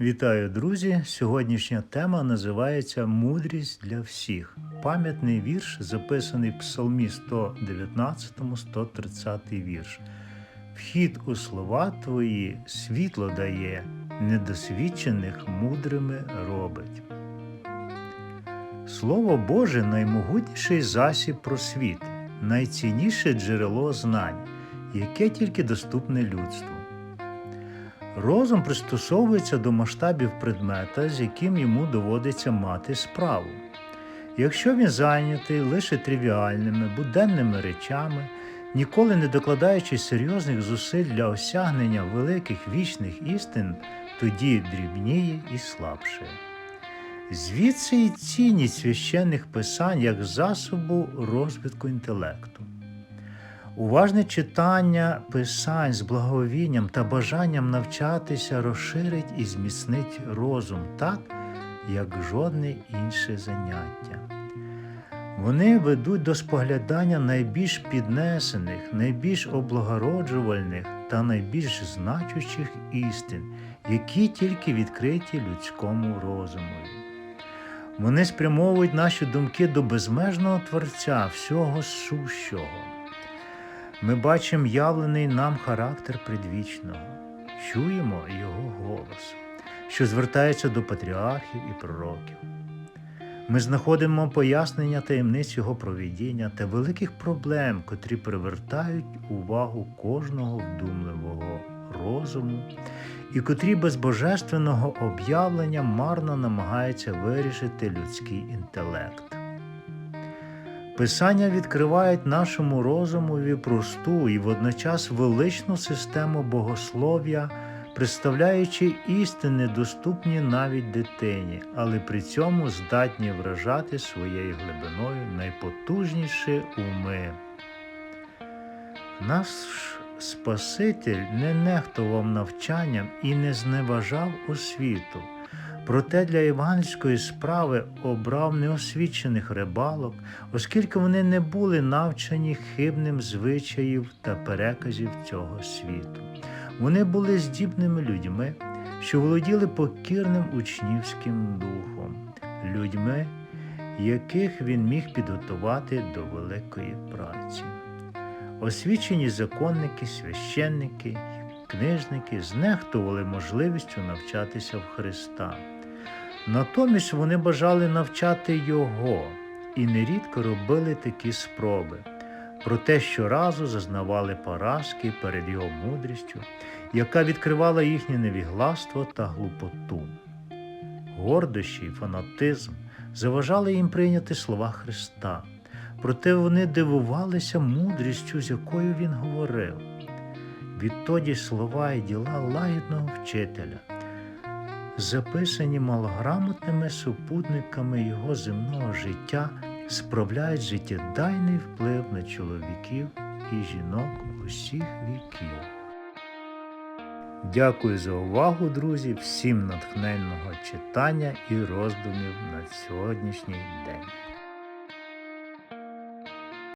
Вітаю, друзі! Сьогоднішня тема називається Мудрість для всіх. Пам'ятний вірш, записаний в Псалмі 119, 130 вірш. Вхід у слова твої світло дає, недосвідчених мудрими робить. Слово Боже наймогутніший засіб просвіти, найцінніше джерело знань, яке тільки доступне людству. Розум пристосовується до масштабів предмета, з яким йому доводиться мати справу. Якщо він зайнятий лише тривіальними, буденними речами, ніколи не докладаючи серйозних зусиль для осягнення великих вічних істин, тоді дрібніє і слабше. Звідси і цінність священних писань як засобу розвитку інтелекту. Уважне читання писань з благовінням та бажанням навчатися розширить і зміцнить розум так, як жодне інше заняття. Вони ведуть до споглядання найбільш піднесених, найбільш облагороджувальних та найбільш значущих істин, які тільки відкриті людському розумові. Вони спрямовують наші думки до безмежного Творця, всього сущого. Ми бачимо явлений нам характер предвічного, чуємо його голос, що звертається до патріархів і пророків. Ми знаходимо пояснення таємниць його провідіння та великих проблем, котрі привертають увагу кожного вдумливого розуму і котрі без божественного об'явлення марно намагаються вирішити людський інтелект. Писання відкривають нашому розумові просту і водночас величну систему богослов'я, представляючи істини, доступні навіть дитині, але при цьому здатні вражати своєю глибиною найпотужніші уми. Наш Спаситель не нехтував навчанням і не зневажав освіту. Проте для іванської справи обрав неосвічених рибалок, оскільки вони не були навчені хибним звичаїв та переказів цього світу. Вони були здібними людьми, що володіли покірним учнівським духом, людьми, яких він міг підготувати до великої праці. Освічені законники, священники, книжники знехтували можливістю навчатися в Христа. Натомість вони бажали навчати Його і нерідко робили такі спроби, проте щоразу зазнавали поразки перед Його мудрістю, яка відкривала їхнє невігластво та глупоту. Гордощі й фанатизм заважали їм прийняти слова Христа, проте вони дивувалися мудрістю, з якою Він говорив. Відтоді слова і діла лагідного вчителя записані малограмотними супутниками його земного життя, справляють життєдайний вплив на чоловіків і жінок усіх віків. Дякую за увагу, друзі, всім натхненного читання і роздумів на сьогоднішній день.